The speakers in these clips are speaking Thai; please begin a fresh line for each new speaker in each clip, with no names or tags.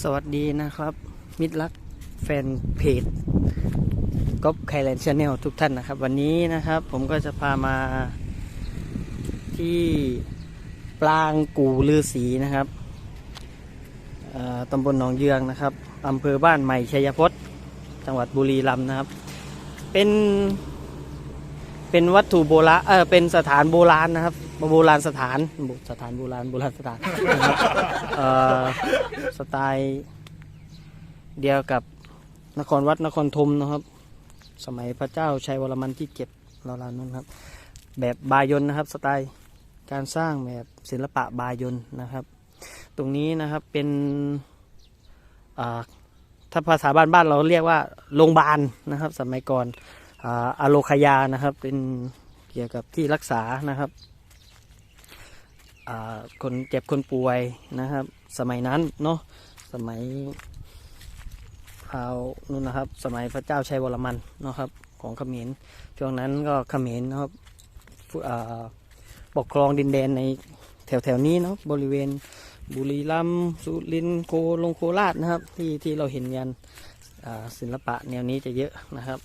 สวัสดีนะครับ มิตรรักแฟนเพจก๊อฟไคแลนด์ชาแนลทุกท่านนะครับ วันนี้นะครับผมก็จะพามาที่ปลางกูลือสีนะครับตำบลหนองเยืองนะครับอำเภอบ้านใหม่ชัยพจน์ จังหวัดบุรีรัมย์นะครับ เป็นเป็นวัตถุโบราณเออเป็นสถานโบราณนะครับ โบราณสถานสถานโบราณโบราณสถานนะครับเอ่อสไตล์เดียวกับนครวัดนครธมนะครับ สมัยพระเจ้าชัยวรมันที่เจ็ดเราวๆนั้นครับ แบบบายนนะครับ สไตล์การสร้างแบบศิลปะบายนนะครับ ตรงนี้นะครับเป็นถ้าภาษาบ้านบ้านเราเรียกว่าโรงพยาบาลนะครับ สมัยก่อนอาอโลคยานะครับ เป็นเกี่ยวกับที่รักษานะครับ คนเจ็บคนป่วยนะครับ สมัยนั้นเนาะสมัยเอานู่นนะครับ สมัยพระเจ้าชัยวรมันเนาะครับ ของเขมรช่วงนั้นก็เขมรนะครับปกครองดินแดนในแถวแถวนี้เนาะบริเวณบุรีรัมย์สุรินทร์โคลงโคราชนะครับ ที่ที่เราเห็นกันศิลปะแนวนี้จะเยอะนะครับ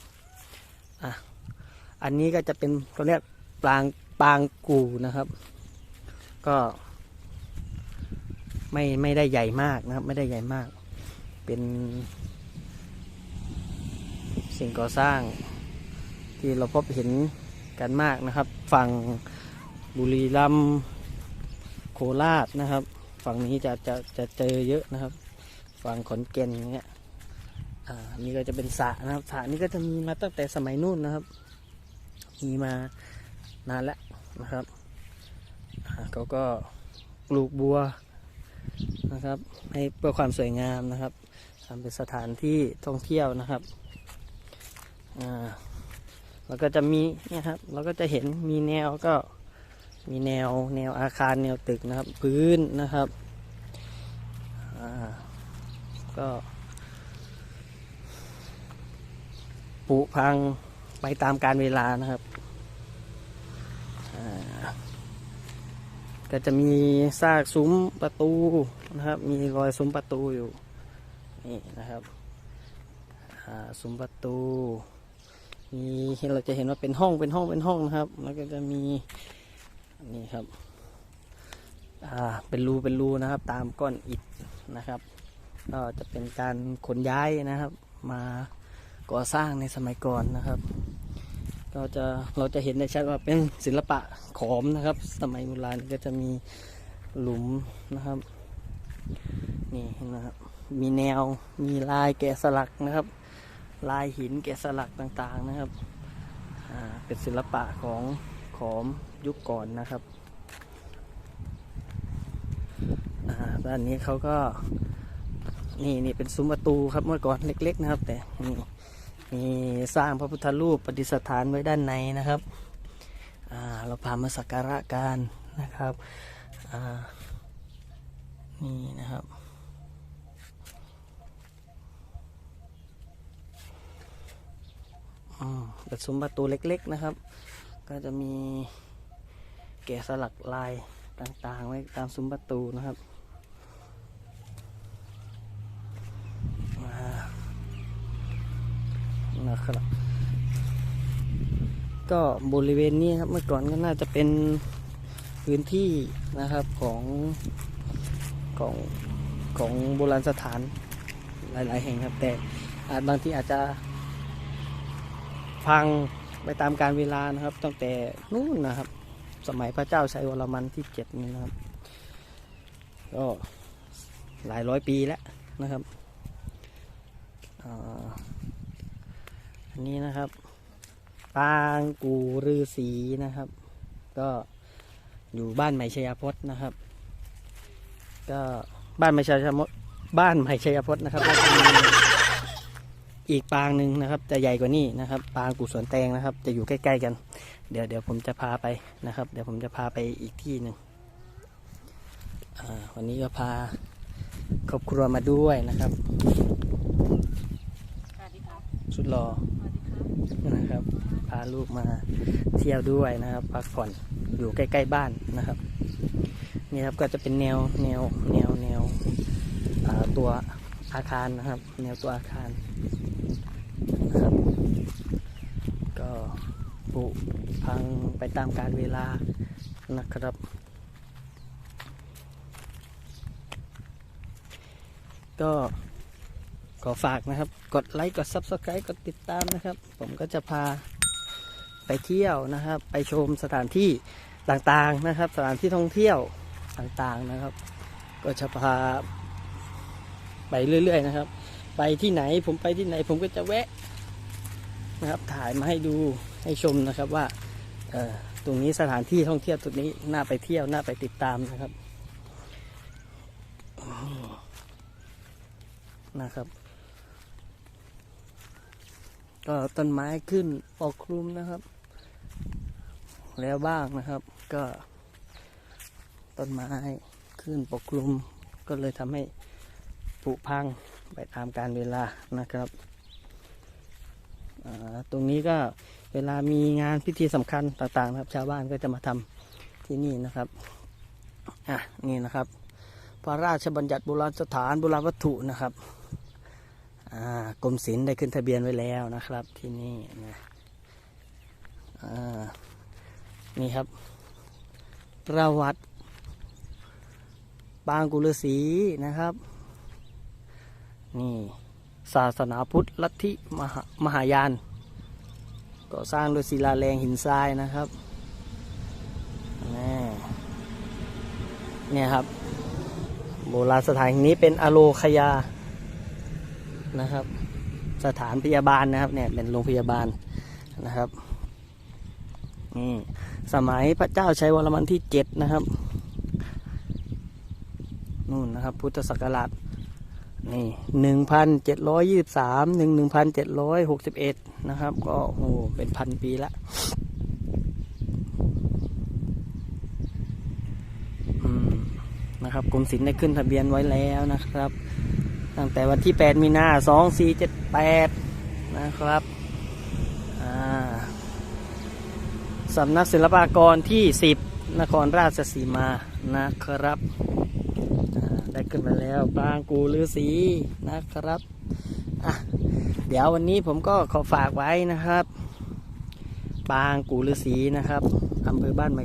อะอันนี้ก็จะเป็นเขาเรียกปางปางกูนะครับ ก็ ไม่ไม่ได้ใหญ่มากนะครับ ไม่ได้ใหญ่มาก เป็น สิ่งก่อสร้าง ที่เราพบเห็นกันมากนะครับ ฝั่งบุรีรัมย์โคราชนะครับ ฝั่งนี้จะจะจะเจอเยอะนะครับ ฝั่งขอนแก่นอย่างเงี้ยอ่านี่ก็จะเป็นสระนะครับสระนี้ก็จะมีมาตั้งแต่สมัยนู่นนะครับ มีมานานแล้วนะครับ เขาก็ปลูกบัวนะครับ ให้เพื่อความสวยงามนะครับทำเป็นสถานที่ท่องเที่ยวนะครับอ่าแล้วก็จะมีเนี่ยครับ เราก็จะเห็นมีแนวก็มีแนวแนวอาคารแนวตึกนะครับ พื้นนะครับอ่าก็ผุพังไปตามการเวลานะครับอ่า ก็จะมีซากซุ้มประตูนะครับ มีรอยซุ้มประตูอยู่นี่นะครับซุ้มประตู มีเห็นเราจะเห็นว่าเป็นห้องเป็นห้องเป็นห้องนะครับ แล้วก็จะมีนี่ครับเป็นรูเป็นรูนะครับ ตามก้อนอิฐนะครับ ก็จะเป็นการขนย้ายนะครับ มาก่อสร้างในสมัยก่อนนะครับ เราจะเราจะเห็นได้ชัดว่าเป็นศิลปะขอมนะครับ สมัยโบราณก็จะมีหลุมนะครับนี่นะครับ มีแนวมีลายแกะสลักนะครับ ลายหินแกะสลักต่างๆนะครับเป็นศิลปะของขอมยุคก่อนนะครับด้านนี้เขาก็นี่นี่เป็นซุ้มประตูครับเมื่อก่อนเล็ก ๆ นะครับ แต่นี่ มีสร้างพระพุทธรูปประดิษฐานไว้ด้านในนะครับ เราพามาสักการะกันนะครับนี่นะครับอืมเป็นซุ้มประตูเล็กๆนะครับ ก็จะมีแกะสลักลายต่างๆ ไว้ตามซุ้มประตูนะครับ นะ ครับ ก็บริเวณนี้ครับเมื่อก่อนก็น่าจะเป็นพื้นที่นะครับของของของโบราณสถานหลาย ๆ แห่งครับ แต่อาจบางที่อาจจะพังไปตามการเวลานะครับ ตั้งแต่นู่นนะครับ สมัยพระเจ้าชัยวรมันที่เจ็ดนี่นะครับ ก็หลายร้อยปีแล้วนะครับอ่า อันนี้นะครับปางกูรือสีนะครับ ก็อยู่บ้านใหม่ชัยพจน์นะครับ ก็บ้านใหม่ชัยพจน์บ้านใหม่ชัยพจน์นะครับแล้วก็มีอีกปางหนึ่งนะครับ จะใหญ่กว่านี้นะครับ ปางกูสวนแตงนะครับ จะอยู่ใกล้ ๆ กัน เดี๋ยวเดี๋ยวผมจะพาไปนะครับ เดี๋ยวผมจะพาไปอีกที่หนึ่งอ่าวันนี้ก็พาครอบครัวมาด้วยนะครับ
สวัสดีครับ
สุดหล่อ
สวัสดีครับ
นะครับ พาลูกมาเที่ยวด้วยนะครับ พักผ่อนอยู่ใกล้ ๆ บ้านนะครับนี่ครับก็จะเป็นแนวแนวแนวแนวตัวอาคารนะครับ แนวตัวอาคารนะครับ ก็ผุพังไปตามกาลเวลานะครับก็ ขอฝากนะครับ กดไลค์ กด Subscribe กดติดตามนะครับ ผมก็จะพาไปเที่ยวนะครับ ไปชมสถานที่ต่างๆนะครับ สถานที่ท่องเที่ยวต่างๆนะครับ ก็จะพาไปเรื่อยๆนะครับ ไปที่ไหนผมไปที่ไหนผมก็จะแวะนะครับ ถ่ายมาให้ดูให้ชมนะครับว่าตรงนี้สถานที่ท่องเที่ยวตรงนี้น่าไปเที่ยวน่าไปติดตามนะครับนะครับ ก็ต้นไม้ขึ้นปกคลุมนะครับ แล้วบ้างนะครับ ก็ต้นไม้ขึ้นปกคลุม ก็เลยทำให้ผุพังไปตามการเวลานะครับตรงนี้ก็เวลามีงานพิธีสำคัญต่างๆนะครับ ชาวบ้านก็จะมาทำที่นี่นะครับอะนี่นะครับ พระราชบัญญัติโบราณสถานโบราณวัตถุนะครับ กรมศิลป์ได้ขึ้นทะเบียนไว้แล้วนะครับที่นี่นะนี่ครับ ประวัติปางกุลศรีนะครับ นี่ศาสนาพุทธลัทธิมหามหายานก่อสร้างโดยศิลาแรงหินทรายนะครับนี่เนี่ยครับ โบราณสถานนี้เป็นอโลคยา นะครับ สถานพยาบาลนะครับเนี่ยเป็นโรงพยาบาลนะครับนี่สมัยพระเจ้าชัยวรมันที่เจ็ดนะครับนู่นนะครับ พุทธศักราชนี่หนึ่งพันเจ็ดร้อยยี่สิบสามหนึ่งหนึ่งพันเจ็ดร้อยหกสิบเอ็ดนะครับ ก็โอ้เป็นพันปีละนะครับกรมศิลป์ได้ขึ้นทะเบียนไว้แล้วนะครับ ตั้งแต่วันที่ 8 มีนา2478 นะครับสำนักศิลปากรที่ 10 นครราชสีมานะครับ ได้ขึ้นมาแล้วปางกูฤาษีนะครับอะเดี๋ยววันนี้ผมก็ขอฝากไว้นะครับ ปางกูฤาษีนะครับอำเภอบ้านไม้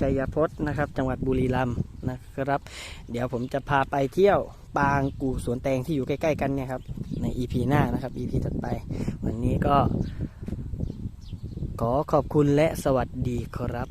ชัยพจน์นะครับ จังหวัดบุรีรัมย์ นะครับ เดี๋ยวผมจะพาไปเที่ยวปางกู่สวนแตงที่อยู่ใกล้ ๆ กันเนี่ยครับ ใน EP หน้านะครับ EP ถัดไป วันนี้ก็ ขอขอบคุณและสวัสดีครับ